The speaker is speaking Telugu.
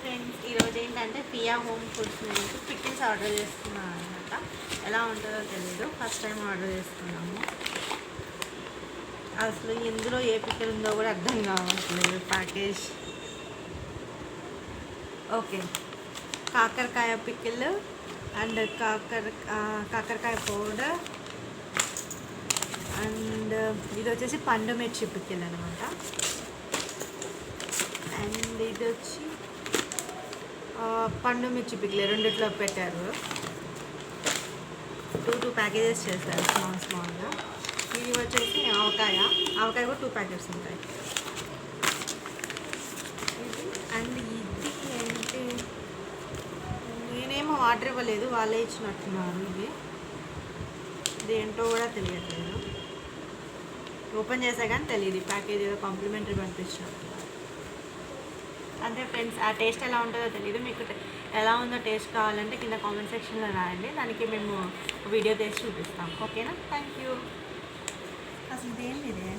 ఫ్రెండ్స్ ఈరోజు ఏంటంటే పియా హోమ్ ఫుడ్స్ నుంచి పికిల్స్ ఆర్డర్ చేస్తున్నాను అనమాట ఎలా ఉంటుందో తెలియదు ఫస్ట్ టైం ఆర్డర్ చేస్తున్నాము. అసలు ఇందులో ఏ పికిల్ ఉందో కూడా అర్థం కావట్లేదు. ప్యాకేజ్. ఓకే. కాకరకాయ పికిల్ అండ్ కాకర కాకరకాయ పౌడర్ అండ్ ఇది వచ్చేసి పండు మిర్చి పికిల్ అనమాట అండ్ ఇది వచ్చి పండు మిర్చి పిక్లే రెండిట్లో పెట్టారు. టూ టూ ప్యాకేజెస్ చేశారు స్మాల్ స్మాల్గా ఇది వచ్చేసి ఆవకాయ. ఆవకాయ కూడా టూ ప్యాకెట్స్ ఉంటాయి. ఇది అండ్ ఇది ఏంటి? నేనేమో ఆర్డర్ ఇవ్వలేదు వాళ్ళే ఇచ్చినట్టున్నారు ఇది. ఏంటో కూడా తెలియట్లేదు. ఓపెన్ చేసా కానీ తెలియదు ప్యాకేజ్ ఏదో కాంప్లిమెంటరీ పంపించినట్టున్నారు. అంటే ఫ్రెండ్స్ ఆ టేస్ట్ ఎలా ఉంటుందో తెలియదు మీకు ఎలా ఉందో టేస్ట్ కావాలంటే కింద కామెంట్ సెక్షన్లో రాయండి. దానికి మేము వీడియో తీసి చూపిస్తాం. ఓకేనా థ్యాంక్ యూ అసలు ఏంది ఇదే?